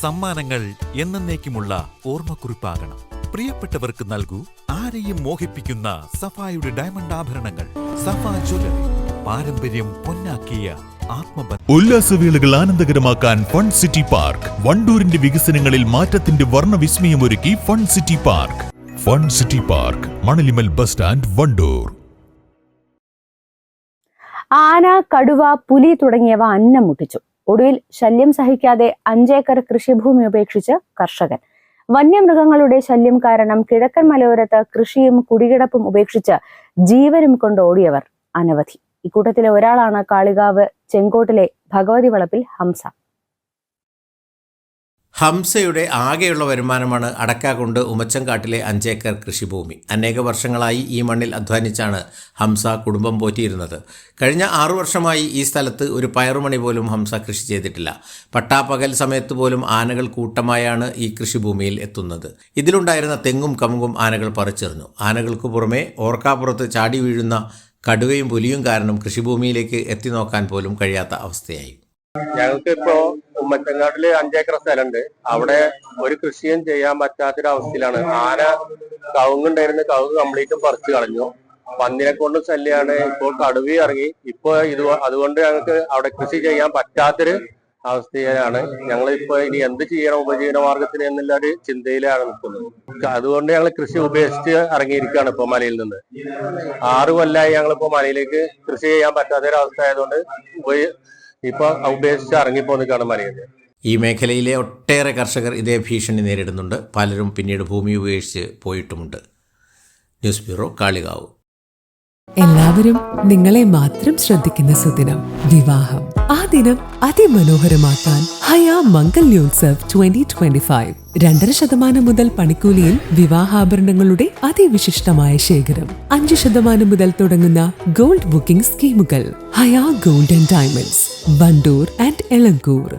സമ്മാനങ്ങൾ എന്നേക്കുമുള്ള ഓർമ്മക്കുറിപ്പാകണം. പ്രിയപ്പെട്ടവർക്ക് നൽകൂ ആരെയും മോഹിപ്പിക്കുന്ന സഫായുടെ ഡയമണ്ട് ആഭരണങ്ങൾ. സഫാ ജ്വല്ലറി പാരമ്പര്യം പൊന്നാക്കിയ ഉല്ലാസവേളകൾ ആനന്ദകരമാക്കാൻ ഫൺ സിറ്റി പാർക്ക്. വണ്ടൂരിന്റെ വികസനങ്ങളിൽ മാറ്റത്തിന്റെ വർണവിസ്മയമൊരുക്കി fun city park. Fun city park Manalimal bus stand Wandoor. ആന കടുവ പുലി തുടങ്ങിയവ അന്നം മുട്ടിച്ചു ഒടുവിൽ ശല്യം സഹിക്കാതെ അഞ്ചേക്കർ കൃഷിഭൂമി ഉപേക്ഷിച്ച് കർഷകൻ. വന്യമൃഗങ്ങളുടെ ശല്യം കാരണം കിഴക്കൻ മലയോരത്ത് കൃഷിയും കുടികിടപ്പും ഉപേക്ഷിച്ച് ജീവനും കൊണ്ട് ഓടിയവർ അനവധി. ഇക്കൂട്ടത്തിലെ ഒരാളാണ് കാളികാവ് ചെങ്കോട്ടിലെ ഭഗവതി വളപ്പിൽ ഹംസ. ഹംസയുടെ ആകെയുള്ള വരുമാനമാണ് അടക്ക കൊണ്ട് ഉമച്ചങ്കാട്ടിലെ അഞ്ചേക്കർ കൃഷിഭൂമി. അനേക വർഷങ്ങളായി ഈ മണ്ണിൽ അധ്വാനിച്ചാണ് ഹംസ കുടുംബം പോറ്റിയിരുന്നത്. കഴിഞ്ഞ ആറു വർഷമായി ഈ സ്ഥലത്ത് ഒരു പയറുമണി പോലും ഹംസ കൃഷി ചെയ്തിട്ടില്ല. പട്ടാപ്പകൽ സമയത്ത് പോലും ആനകൾ കൂട്ടമായാണ് ഈ കൃഷിഭൂമിയിൽ എത്തുന്നത്. ഇതിലുണ്ടായിരുന്ന തെങ്ങും കമുകും ആനകൾ പറിച്ചെറിഞ്ഞു. ആനകൾക്ക് പുറമെ ഓർക്കാപ്പുറത്ത് ചാടി വീഴുന്ന കടുവയും പുലിയും കാരണം കൃഷിഭൂമിയിലേക്ക് എത്തി നോക്കാൻ പോലും കഴിയാത്ത അവസ്ഥയായി. ഞങ്ങൾക്ക് ഇപ്പോ ഉമ്മച്ചങ്ങാട്ടിൽ അഞ്ചേക്കർ സ്ഥലമുണ്ട് അവിടെ ഒരു കൃഷിയും ചെയ്യാൻ പറ്റാത്തൊരവസ്ഥയിലാണ്. ആന കവുങ്ങുണ്ടായിരുന്ന. കവുങ്ങ് കംപ്ലീറ്റ് പറിച്ചു കളഞ്ഞു. പന്നിനെ കൊണ്ട് ശല്യാണ്. ഇപ്പോൾ കടുവി ഇറങ്ങി. ഇപ്പൊ ഇത് അതുകൊണ്ട് ഞങ്ങൾക്ക് അവിടെ കൃഷി ചെയ്യാൻ പറ്റാത്തൊരു അവസ്ഥയിലാണ്. ഞങ്ങൾ ഇപ്പൊ ഇനി എന്ത് ചെയ്യണം? ഉപജീവന മാർഗത്തിന് എന്നുള്ള ഒരു ചിന്തയിലാണ് നിൽക്കുന്നത്. അതുകൊണ്ട് ഞങ്ങൾ കൃഷി ഉപേക്ഷിച്ച് ഇറങ്ങിയിരിക്കുകയാണ് ഇപ്പൊ മലയിൽ നിന്ന്. ആറു കൊല്ലമായി ഞങ്ങൾ ഇപ്പൊ മലയിലേക്ക് കൃഷി ചെയ്യാൻ പറ്റാത്തൊരവസ്ഥ ആയതുകൊണ്ട് ഇപ്പൊ ഉപേക്ഷിച്ച് ഇറങ്ങിപ്പോന്നിക്കാണ് മലയിൽ ഈ മേഖലയിലെ ഒട്ടേറെ കർഷകർ ഇതേ ഭീഷണി നേരിടുന്നുണ്ട്. പലരും പിന്നീട് ഭൂമി ഉപേക്ഷിച്ച് പോയിട്ടുമുണ്ട്. News bureau Kalikavu. എല്ലാവരും നിങ്ങളെ മാത്രം ശ്രദ്ധിക്കുന്ന സുദിനം വിവാഹം. ആ ദിനം അതിമനോഹരമാക്കാൻ Haya Mangalyotsav twenty twenty five രണ്ടര ശതമാനം മുതൽ പണിക്കൂലിയിൽ വിവാഹാഭരണങ്ങളുടെ അതിവിശിഷ്ടമായ ശേഖരം. അഞ്ച് ശതമാനം മുതൽ തുടങ്ങുന്ന ഗോൾഡ് ബുക്കിംഗ് സ്കീമുകൾ. Haya gold and diamonds. Wandoor and Elankur